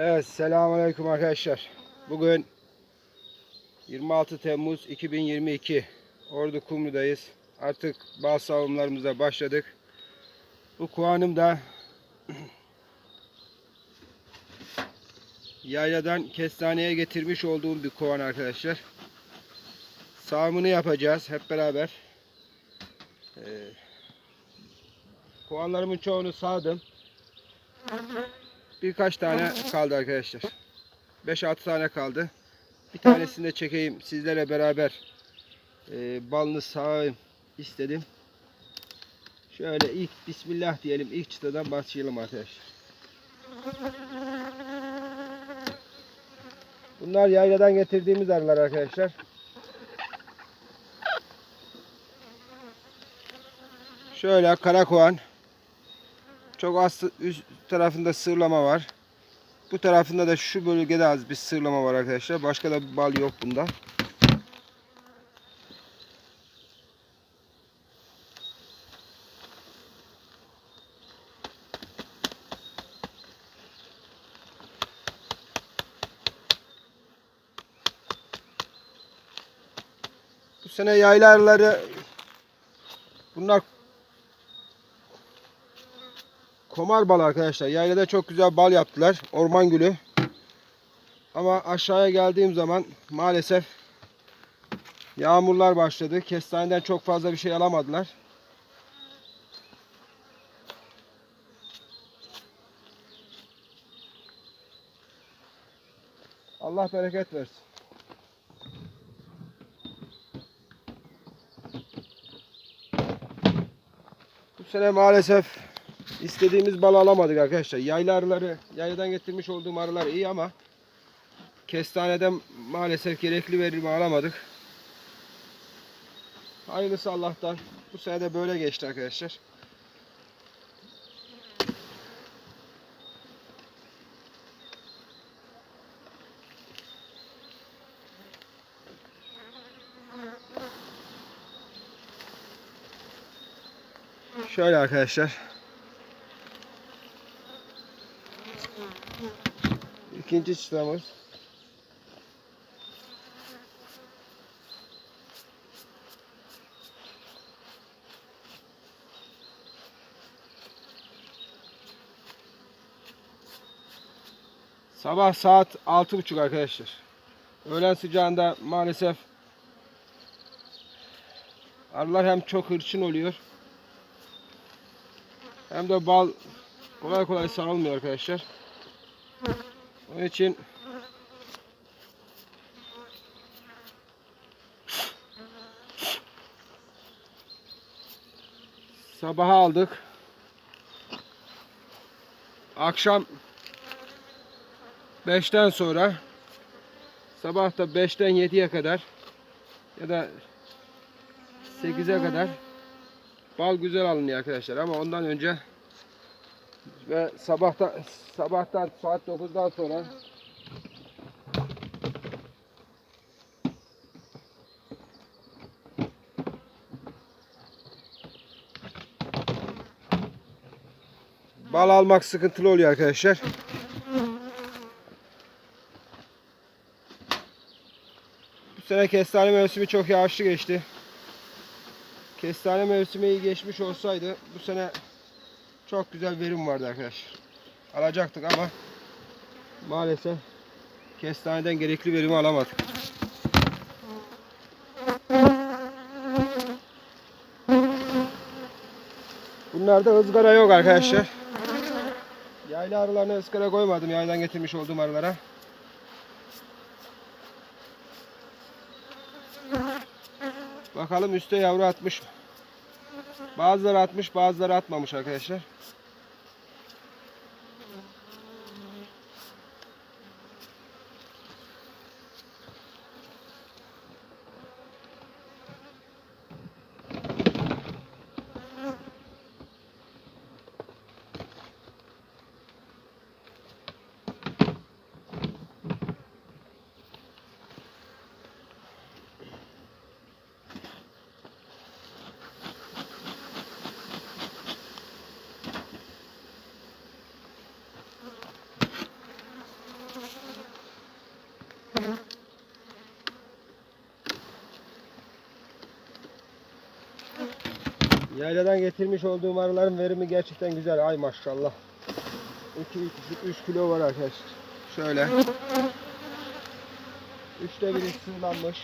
Evet, selamünaleyküm arkadaşlar. Bugün 26 Temmuz 2022. Ordu Kumru'dayız. Artık bal savunmalarımıza başladık. Bu kovanım da yayladan kestaneye getirmiş olduğum bir kovan arkadaşlar. Sağımını yapacağız hep beraber. Ee, kovanlarımın çoğunu sağdım. Birkaç tane kaldı arkadaşlar. 5-6 tane kaldı. Bir tanesini de çekeyim sizlerle beraber e, balını sağayım istedim. Şöyle ilk Bismillah diyelim. ilk çıtadan başlayalım arkadaşlar. Bunlar yayladan getirdiğimiz arılar arkadaşlar. Şöyle karakoğan. Çok az üst tarafında sırlama var. Bu tarafında da şu bölgede az bir sırlama var arkadaşlar. Başka da bal yok bunda. Bu sene yaylarları bunlar komar bal arkadaşlar. Yaylada çok güzel bal yaptılar. Orman gülü. Ama aşağıya geldiğim zaman maalesef yağmurlar başladı. Kestaneden çok fazla bir şey alamadılar. Allah bereket versin. Bu sene maalesef istediğimiz balı alamadık arkadaşlar. Yayla arıları, yayladan getirmiş olduğum arılar iyi ama kestaneden maalesef gerekli verimi alamadık. Hayırlısı Allah'tan. Bu sene de böyle geçti arkadaşlar. Şöyle arkadaşlar. İkinci çıtamız. Sabah saat altı buçuk arkadaşlar. Öğlen sıcağında maalesef arılar hem çok hırçın oluyor hem de bal kolay kolay sağılmıyor arkadaşlar. Onun için sabaha aldık. Akşam 5'ten sonra sabah da 5'ten 7'ye kadar ya da 8'e kadar bal güzel alınıyor arkadaşlar ama ondan önce ve sabahta sabahtan saat 9'dan sonra bal almak sıkıntılı oluyor arkadaşlar. Bu sene kestane mevsimi çok yağışlı geçti. Kestane mevsimi iyi geçmiş olsaydı bu sene çok güzel verim vardı arkadaşlar. Alacaktık ama maalesef kestaneden gerekli verimi alamadık. Bunlarda ızgara yok arkadaşlar. Yayla arılarına ızgara koymadım yaydan getirmiş olduğum arılara. Bakalım üstte yavru atmış mı? Bazıları atmış bazıları atmamış arkadaşlar. Yayladan getirmiş olduğum arıların verimi gerçekten güzel. Ay maşallah. 2 3 kilo var arkadaşlar. Şöyle. Üçte biri sığlanmış.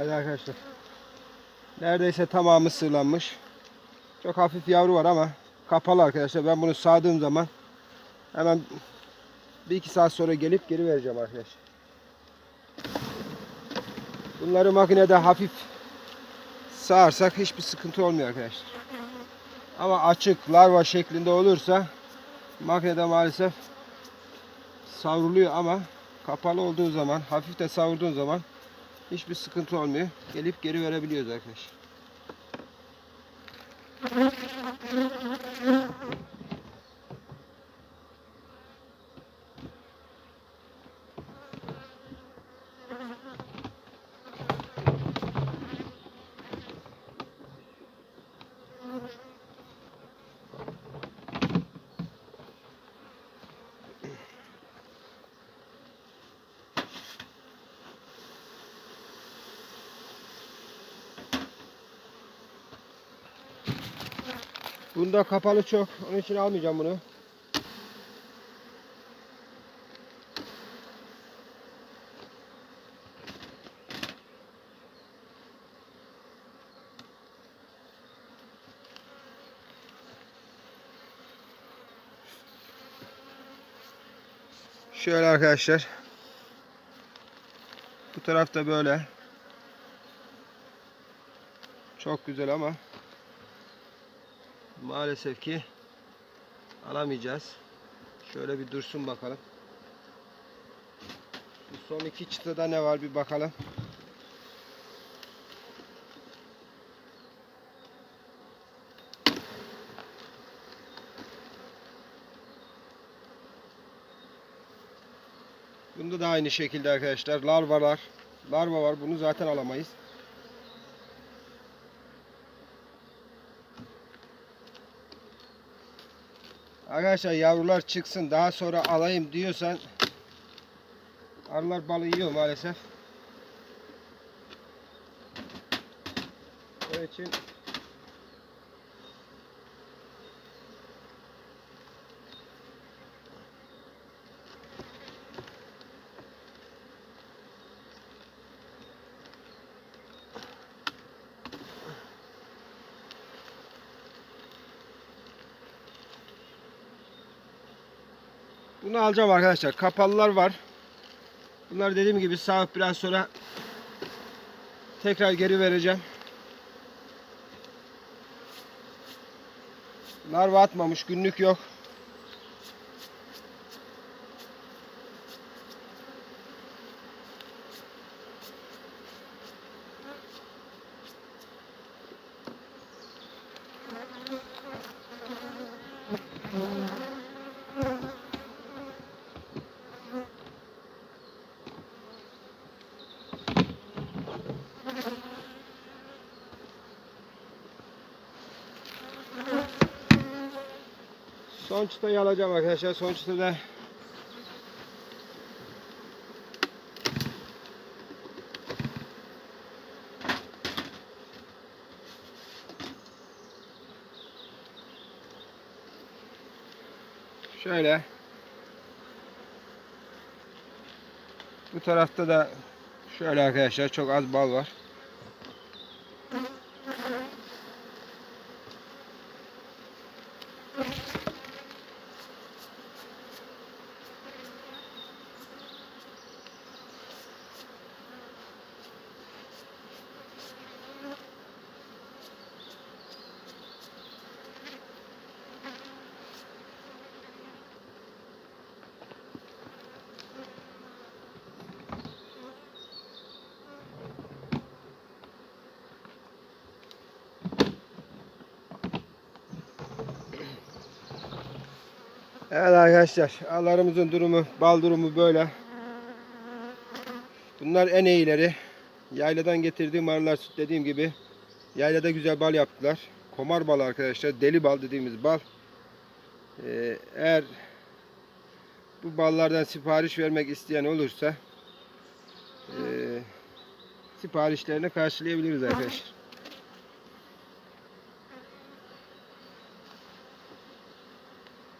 Evet arkadaşlar. Neredeyse tamamı sığlanmış. Çok hafif yavru var ama kapalı arkadaşlar. Ben bunu sağdığım zaman hemen bir iki saat sonra gelip geri vereceğim arkadaşlar. Bunları makinede hafif sağarsak hiçbir sıkıntı olmuyor arkadaşlar. Ama açık larva şeklinde olursa makinede maalesef savruluyor ama kapalı olduğu zaman hafif de savurduğun zaman hiçbir sıkıntı olmuyor. Gelip geri verebiliyoruz arkadaşlar. Bunda kapalı çok. Onun için almayacağım bunu. Şöyle arkadaşlar. Bu tarafta böyle. Çok güzel ama maalesef ki alamayacağız. Şöyle bir dursun bakalım. Bu son iki çıtada ne var bir bakalım. Bunda da aynı şekilde arkadaşlar larvalar. Larva var. Bunu zaten alamayız. Arkadaşlar yavrular çıksın daha sonra alayım diyorsan arılar balı yiyor maalesef. Onun için Bunu alacağım arkadaşlar. Kapalılar var. Bunlar dediğim gibi sağıp biraz sonra tekrar geri vereceğim. Larva atmamış. Günlük yok. Son çıtayı alacağım arkadaşlar. Son çıtada şöyle bu tarafta da şöyle arkadaşlar çok az bal var. Evet arkadaşlar, arılarımızın durumu, bal durumu böyle. Bunlar en iyileri. Yayladan getirdiğim arılar dediğim gibi yaylada güzel bal yaptılar. Komar bal arkadaşlar, deli bal dediğimiz bal. Ee, eğer bu ballardan sipariş vermek isteyen olursa e, siparişlerini karşılayabiliriz arkadaşlar.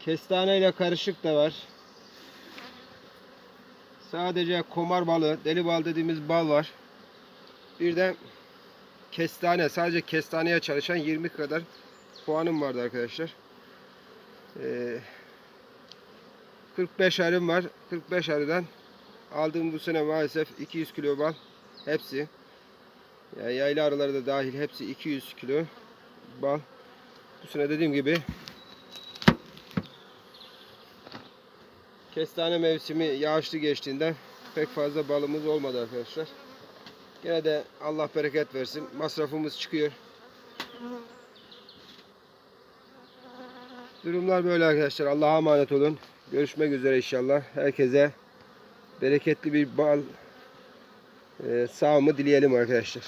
Kestane ile karışık da var. Sadece komar balı, deli bal dediğimiz bal var. Bir de kestane, sadece kestaneye çalışan 20 kadar puanım vardı arkadaşlar. Ee, 45 arım var. 45 arıdan aldığım bu sene maalesef 200 kilo bal. Hepsi. Yani yayla arıları da dahil hepsi 200 kilo bal. Bu sene dediğim gibi kestane mevsimi yağışlı geçtiğinden pek fazla balımız olmadı arkadaşlar. Gene de Allah bereket versin. Masrafımız çıkıyor. Durumlar böyle arkadaşlar. Allah'a emanet olun. Görüşmek üzere inşallah. Herkese bereketli bir bal e, sağımı dileyelim arkadaşlar.